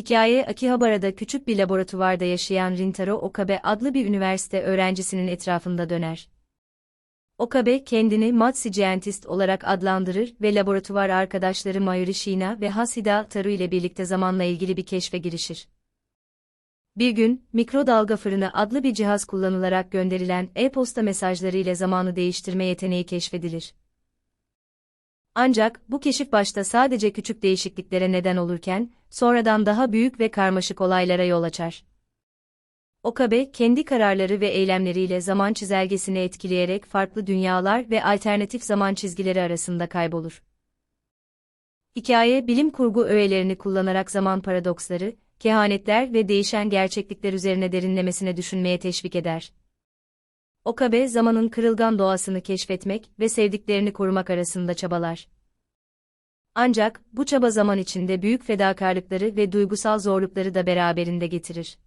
Hikaye Akihabara'da küçük bir laboratuvarda yaşayan Rintaro Okabe adlı bir üniversite öğrencisinin etrafında döner. Okabe kendini Matsi Scientist olarak adlandırır ve laboratuvar arkadaşları Mayuri Shina ve Hasida Taru ile birlikte zamanla ilgili bir keşfe girişir. Bir gün, mikrodalga fırını adlı bir cihaz kullanılarak gönderilen e-posta mesajları ile zamanı değiştirme yeteneği keşfedilir. Ancak bu keşif başta sadece küçük değişikliklere neden olurken, sonradan daha büyük ve karmaşık olaylara yol açar. Okabe, kendi kararları ve eylemleriyle zaman çizelgesini etkileyerek farklı dünyalar ve alternatif zaman çizgileri arasında kaybolur. Hikaye, bilim kurgu öğelerini kullanarak zaman paradoksları, kehanetler ve değişen gerçeklikler üzerine derinlemesine düşünmeye teşvik eder. Okabe, zamanın kırılgan doğasını keşfetmek ve sevdiklerini korumak arasında çabalar. Ancak, bu çaba zaman içinde büyük fedakarlıkları ve duygusal zorlukları da beraberinde getirir.